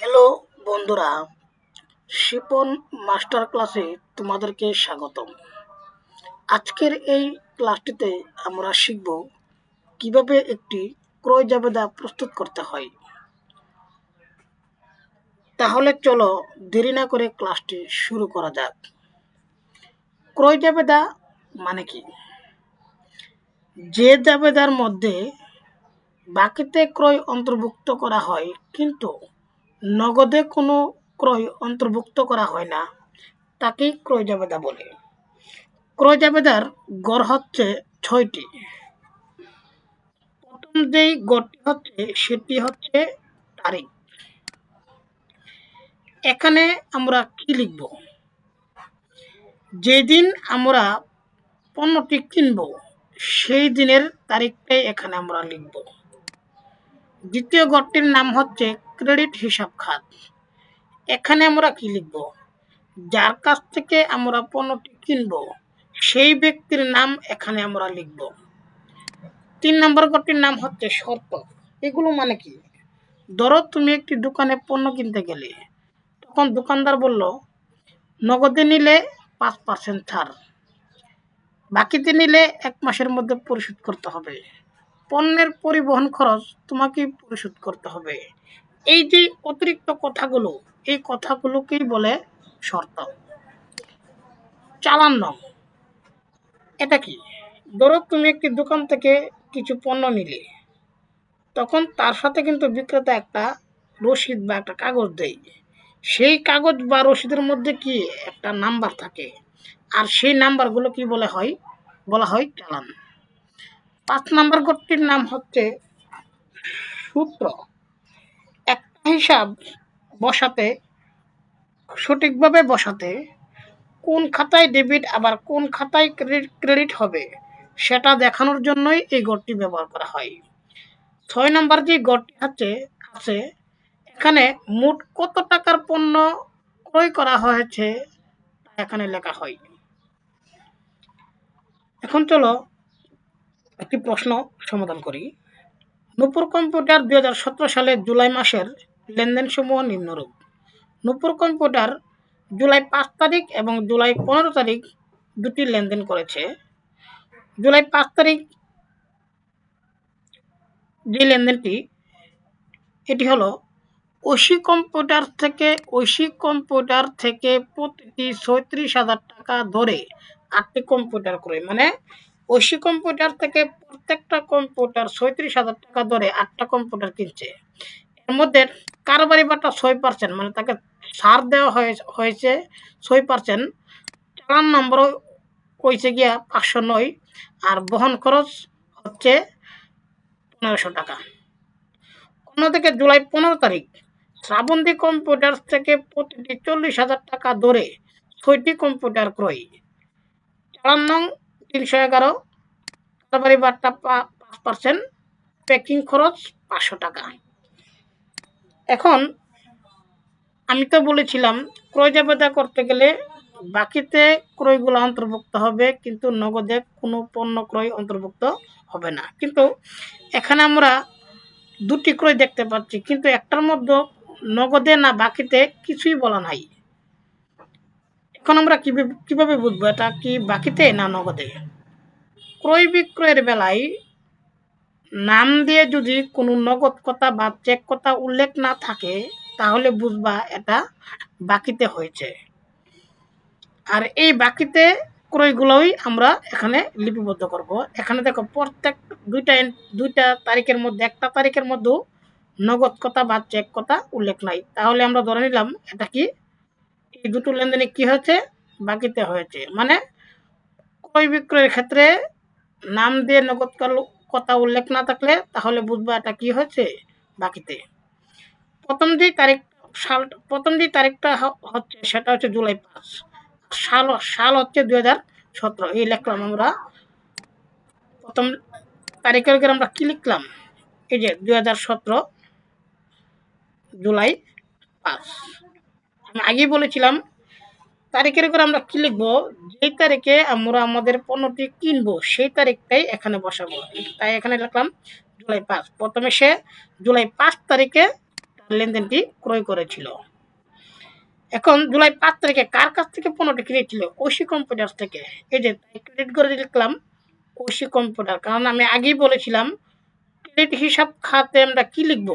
Hello বন্ধুরা, Shipon master ক্লাসে তোমাদেরকে স্বাগতম। আজকের এই ক্লাসটিতে আমরা শিখব কীভাবে একটি ক্রয় জাবেদা প্রস্তুত করতে হয়। তাহলে চলো দেরি না করে ক্লাসটি শুরু করা যাক। ক্রয় জাবেদা মানে কি? যে জাবেদার মধ্যে বাকিতে ক্রয় অন্তর্ভুক্ত করা হয়, কিন্তু নগদে কোনো ক্রয় অন্তর্ভুক্ত করা হয় না। তাকেই ক্রয় জাবেদা বলে। ক্রয় জাবেদার গড় হচ্ছে ছয়টি। প্রথম যেই গড়টি হচ্ছে, সেটি হচ্ছে তারিখ। এখানে আমরা কি লিখব? যেদিন আমরা পণ্যটি কিনব, সেই দিনের তারিখটাই এখানে আমরা লিখব। দ্বিতীয় গড়টির নাম হচ্ছে ক্রেডিট হিসাব খাত। এখানে আমরা কি লিখব? যার কাছ থেকে আমরা পণ্যটি কিনব, সেই ব্যক্তির নাম এখানে আমরা লিখব। তিন নম্বর গড়টির নাম হচ্ছে শর্ত। এগুলো মানে কি? ধরো তুমি একটি দোকানে পণ্য কিনতে গেলে, তখন দোকানদার বলল, নগদে নিলে পাঁচ পার্সেন্ট ছাড়। বাকিতে নিলে এক মাসের মধ্যে পরিশোধ করতে হবে। পণ্যের পরিবহন খরচ তোমাকে পরিশোধ করতে হবে। এই যে অতিরিক্ত কথাগুলো, এই কথাগুলোকেই বলে শর্ত। চালান নাম এটা কি? ধরো তুমি একটি দোকান থেকে কিছু পণ্য নিলে। তখন তার সাথে কিন্তু বিক্রেতা একটা রসিদ বা একটা কাগজ দেয়। সেই কাগজ বা রসিদের মধ্যে কি একটা নাম্বার থাকে? আর সেই নাম্বারগুলো কি বলে হয়? বলা হয় চালান। পাঁচ নাম্বার গোটটির নাম হচ্ছে সূত্র। হিসাব বসাতে, সঠিকভাবে বসাতে কোন খাতায় ডেবিট আবার কোন খাতায় ক্রেডিট ক্রেডিট হবে, সেটা দেখানোর জন্যই এই গড়টি ব্যবহার করা হয়। ছয় নম্বর যে গড়টি আছে আছে, এখানে মোট কত টাকার পণ্য ক্রয় করা হয়েছে এখানে লেখা হয়। এখন চলো একটি প্রশ্ন সমাধান করি। নূপুর কম্পিউটার দুই সালে জুলাই মাসের লেনদেনসমূহ নিম্নরূপ। নূপুর কম্পিউটার জুলাই পাঁচ তারিখ এবং জুলাই পনেরো তারিখ দুটি লেনদেন করেছে। জুলাই পাঁচ তারিখ যে লেনদেনটি, এটি হলো ঐশী কম্পিউটার থেকে ঐশী কম্পিউটার থেকে প্রতিটি ছয়ত্রিশ হাজার টাকা ধরে আটটি কম্পিউটার করে। মানে ঐশী কম্পিউটার থেকে প্রত্যেকটা কম্পিউটার ছয়ত্রিশ হাজার টাকা ধরে আটটা কম্পিউটার কিনছে। মধ্যে কারবারি বাটা ছয় পার্সেন্ট মানে তাকে ছাড় দেওয়া হয়েছে ছয় পার্সেন্ট। চালান নম্বর হয়েছে গিয়া পাঁচশো নয়, আর বহন খরচ হচ্ছে পনেরোশো টাকা। অন্যদিকে জুলাই পনেরো তারিখ, শ্রাবন্তী কম্পিউটার থেকে প্রতিটি চল্লিশ হাজার টাকা ধরে ছয়টি কম্পিউটার ক্রয়। চালান নং তিনশো এগারো, কারবারি বার্তা পাঁচ পার্সেন্ট, প্যাকিং খরচ পাঁচশো টাকা। এখন আমি তো বলেছিলাম, ক্রয় জাবেদা করতে গেলে বাকিতে ক্রয়গুলো অন্তর্ভুক্ত হবে, কিন্তু নগদে কোনো পণ্য ক্রয় অন্তর্ভুক্ত হবে না। কিন্তু এখানে আমরা দুটি ক্রয় দেখতে পাচ্ছি, কিন্তু একটার মধ্যে নগদে না বাকিতে কিছুই বলা নাই। এখন আমরা কীভাবে কীভাবে বুঝব এটা কি বাকিতে না নগদে? ক্রয় বিক্রয়ের বেলায় নাম দিয়ে যদি কোনো নগদ কথা বা চেক কথা উল্লেখ না থাকে, তাহলে বুঝবা এটা বাকিতে হয়েছে। আর এই বাকিতে ক্রয়গুলোই আমরা এখানে লিপিবদ্ধ করব। এখানে দেখো, প্রত্যেক দুইটা দুইটা তারিখের মধ্যে, একটা তারিখের মধ্যেও নগদ কথা বা চেক কথা উল্লেখ নাই। তাহলে আমরা ধরে নিলাম, এটা কি? এই দুটো লেনদেনে কি হয়েছে? বাকিতে হয়েছে। মানে ক্রয় বিক্রয়ের ক্ষেত্রে নাম দিয়ে নগদ কথা উল্লেখ না থাকলে তাহলে বুঝবা এটা কি হয়েছে? বাকিতে। প্রথম যে তারিখ, সাল, প্রথম যে তারিখটা হচ্ছে সেটা হচ্ছে জুলাই পাঁচ। সাল সাল হচ্ছে দুই হাজার সতেরো। এই লিখলাম আমরা। প্রথম তারিখের উপর আমরা কি লিখলাম? এই যে দুই হাজার সতেরো জুলাই পাঁচ। আমি আগেই বলেছিলাম তারিখের উপর আমরা কি লিখব? যেই তারিখে আমরা আমাদের পণ্যটি কিনবো, সেই তারিখটাই এখানে বসাবো। তাই এখানে লিখলাম জুলাই পাঁচ। প্রথমে সে জুলাই পাঁচ তারিখে লেনদেনটি ক্রয় করেছিল। এখন জুলাই পাঁচ তারিখে কার কাছ থেকে পণ্যটি কিনেছিল? ঐশী কম্পিউটার থেকে। এই যে তাই ক্রেডিট করে লিখলাম, ঐশী কম্পিউটার। কারণ আমি আগেই বলেছিলাম ক্রেডিট হিসাব খাতে আমরা কি লিখব?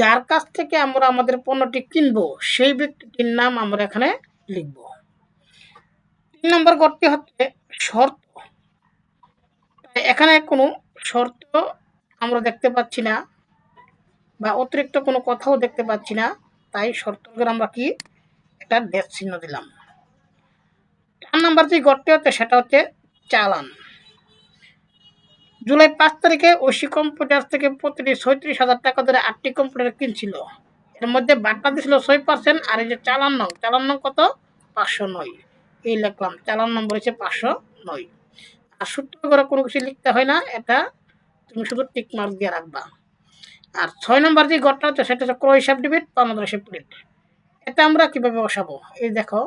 যার কাছ থেকে আমরা আমাদের পণ্যটি কিনবো, সেই ব্যক্তিটির নাম আমরা এখানে লিখব। তিন নম্বর গড়টি হচ্ছে শর্ত। এখানে কোনো শর্ত আমরা দেখতে পাচ্ছি না বা অতিরিক্ত কোনো কথাও দেখতে পাচ্ছি না। তাই শর্ত করে আমরা কি একটা ড্যাশ চিহ্ন দিলাম। চার নাম্বার যে গড়টি হচ্ছে সেটা হচ্ছে চালান। জুলাই পাঁচ তারিখে ঐশী কম্পিউটার থেকে প্রতিটি ছয়ত্রিশ হাজার টাকা ধরে আটটি কম্পিউটার কিনছিল। এর মধ্যে বার্তা দিছিল ছয় পার্সেন্ট আর এই যে চালান নং চালান নং কত? পাঁচশো নয়। এই লিখলাম চালান নম্বর হচ্ছে পাঁচশো নয়। আর সূত্র করে কোনো কিছু লিখতে হয় না, এটা তুমি শুধু টিক মার্ক দিয়ে রাখবা। আর ছয় নম্বর যে ঘরটা হচ্ছে, সেটা হচ্ছে ক্রয় হিসাব ডিবিট পানাদর্শী প্রিন্ট এটা আমরা কীভাবে বসাবো? এই দেখো,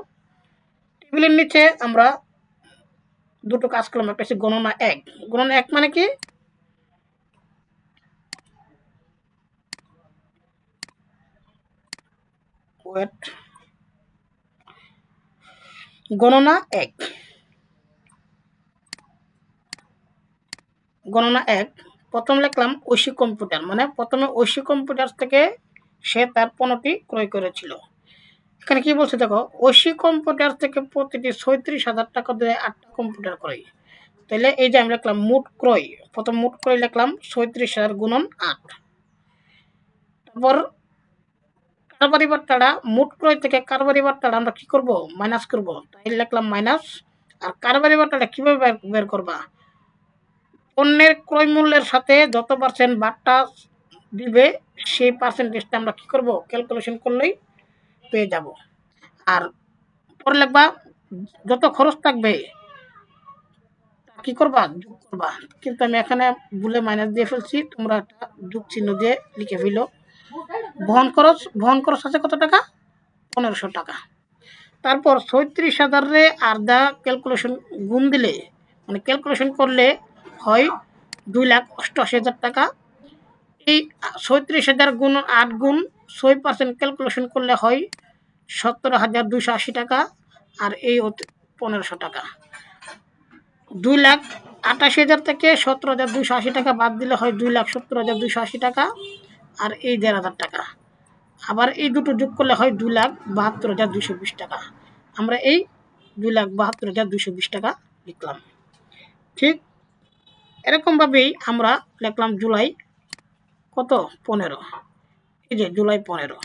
টেবিলের নিচে আমরা দুটো কাজ করলাম, একটা হচ্ছে গণনা এক। গণনা এক মানে কি? ওয়েট গণনা এক। গণনা এক। প্রথম লিখলাম ঐশী কম্পিউটার মানে প্রথমে ঐশী কম্পিউটার থেকে সে তার পণ্যটি ক্রয় করেছিল। এখানে কি বলছে দেখো ঐশী কম্পিউটার থেকে প্রতিটি ছয়ত্রিশ হাজার টাকা দিয়ে আটটা কম্পিউটার ক্রয়। তাহলে এই যে আমি লিখলাম মোট ক্রয়, প্রথম মোট ক্রয় লিখলাম ছয়ত্রিশ হাজার গুণন আট। তারপর কারবারি বার্তাটা মোট ক্রয় থেকে কারবারি বার্তাটা আমরা কি করব? মাইনাস করব। তাই লিখলাম মাইনাস আর কারবারি বার্তাটা কীভাবে বের করবা? পণ্যের ক্রয় মূল্যের সাথে যত পার্সেন্ট বার্তা দিবে, সেই পার্সেন্টেজটা আমরা কী করব? ক্যালকুলেশন করলেই পেয়ে যাব। আর পরে লিখবা, যত খরচ থাকবে কি করবা? যোগ করবা। কিন্তু আমি এখানে ভুলে মাইনাস দিয়ে ফেলছি। তোমরা একটা যোগ চিহ্ন দিয়ে লিখে ফেলো। বহন খরচ বহন খরচ আছে কত টাকা? পনেরোশো টাকা। তারপর ছয়ত্রিশ হাজারে আর দা ক্যালকুলেশন গুণ দিলে মানে ক্যালকুলেশন করলে হয় দুই লাখ অষ্টআশি হাজার টাকা। এই ছয়ত্রিশ হাজার গুণ আট গুণ ছয় পার্সেন্ট ক্যালকুলেশন করলে হয় সতেরো হাজার দুশো আশি টাকা আর এই পনেরোশো টাকা। দুই লাখ আটাশি হাজার থেকে সতেরো হাজার দুশো আশি টাকা বাদ দিলে হয় দুই লাখ সত্তর হাজার দুশো আশি টাকা। আর এই দেড় হাজার টাকা। আবার এই দুটো যোগ করলে হয় দু লাখ বাহাত্তর হাজার দুশো বিশ টাকা। আমরা এই দুই লাখ বাহাত্তর হাজার দুশো বিশ টাকা লিখলাম। ঠিক এরকমভাবেই আমরা লিখলাম জুলাই কত? পনেরো। এই যে জুলাই পনেরো।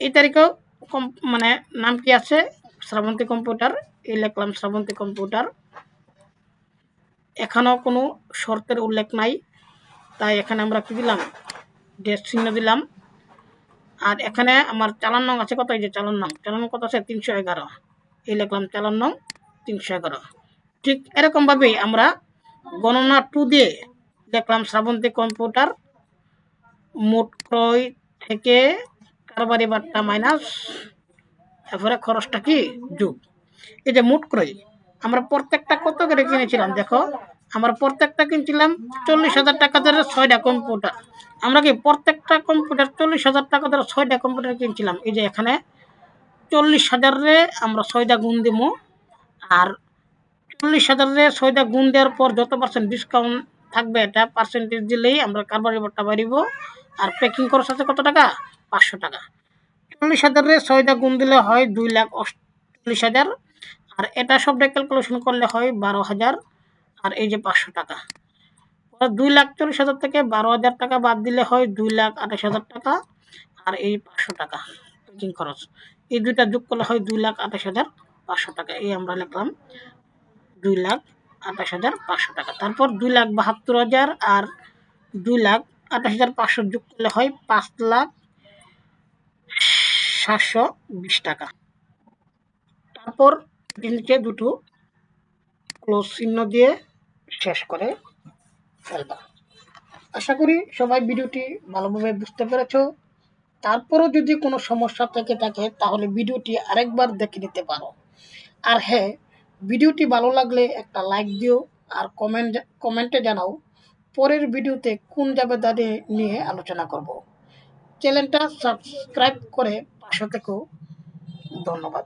এই তারিখেও কম মানে নাম কি আছে? শ্রাবন্তী কম্পিউটার। এই লিখলাম শ্রাবন্তী কম্পিউটার। এখানেও কোনো শর্তের উল্লেখ নাই। তাই এখানে আমরা কি দিলাম? ডেস চিহ্ন দিলাম। আর এখানে আমার চালান নং আছে কত? এই যে চালান নং। চালান কত আছে? তিনশো এগারো। এই লিখলাম চালান নং তিনশো এগারো। ঠিক এরকমভাবেই আমরা গণনা টু দিয়ে দেখলাম শ্রাবন্তী কম্পিউটার মোট ক্রয় থেকে কারবারি বার্তা মাইনাস, তারপরে খরচটা কি? যোগ। এই যে মোট ক্রয়, আমরা প্রত্যেকটা কত করে কিনেছিলাম? দেখো আমরা প্রত্যেকটা কিনছিলাম চল্লিশ হাজার টাকা ধরে ছয়টা কম্পিউটার। আমরা কি প্রত্যেকটা কম্পিউটার চল্লিশ হাজার টাকা ধরে ছয়টা কম্পিউটার কিনছিলাম। এই যে এখানে চল্লিশ হাজারে আমরা ছয়টা গুণ দিব আর চল্লিশ হাজারে ছয়টা গুণ দেওয়ার পর যত পার্সেন্ট ডিসকাউন্ট থাকবে এটা পার্সেন্টেজ দিলেই আমরা কারবার রিপোর্টটা বাড়িব। আর প্যাকিং খরচ আছে কত টাকা? পাঁচশো টাকা। চল্লিশ হাজারে ছয়টা গুণ দিলে হয় দুই লাখ অষ্টচল্লিশ হাজার। আর এটা সবটা ক্যালকুলেশন করলে হয় বারো হাজার। আর এই যে পাঁচশো টাকা। দুই লাখ চল্লিশ হাজার থেকে বারো হাজার টাকা বাদ দিলে হয় দুই লাখ আঠাশ হাজার টাকা আর এই পাঁচশো টাকা প্যাকিং খরচ। এই দুইটা যোগ করলে হয় দুই লাখ আঠাশ হাজার পাঁচশো টাকা। এই আমরা লিখলাম দুই লাখ আঠাশ হাজার পাঁচশো টাকা। তারপর দুই লাখ বাহাত্তর হাজার আর দুই লাখ আঠাশ হাজার পাঁচশো যোগ করলে হয় পাঁচ লাখ সাতশো বিশ টাকা। তারপর দুটো ক্লোজ চিহ্ন দিয়ে শেষ করে ফেলবা। আশা করি সবাই ভিডিওটি ভালোভাবে বুঝতে পেরেছ। তারপরও যদি কোনো সমস্যা থেকে থাকে, তাহলে ভিডিওটি আরেকবার দেখে নিতে পারো। আর হ্যাঁ ভিডিওটি ভালো লাগলে একটা লাইক দিও আর কমেন্ট, কমেন্টে জানাও পরের ভিডিওতে কোন জাবেদা নিয়ে- নিয়ে আলোচনা করব। চ্যানেলটা সাবস্ক্রাইব করে পাশে থেকেও ধন্যবাদ।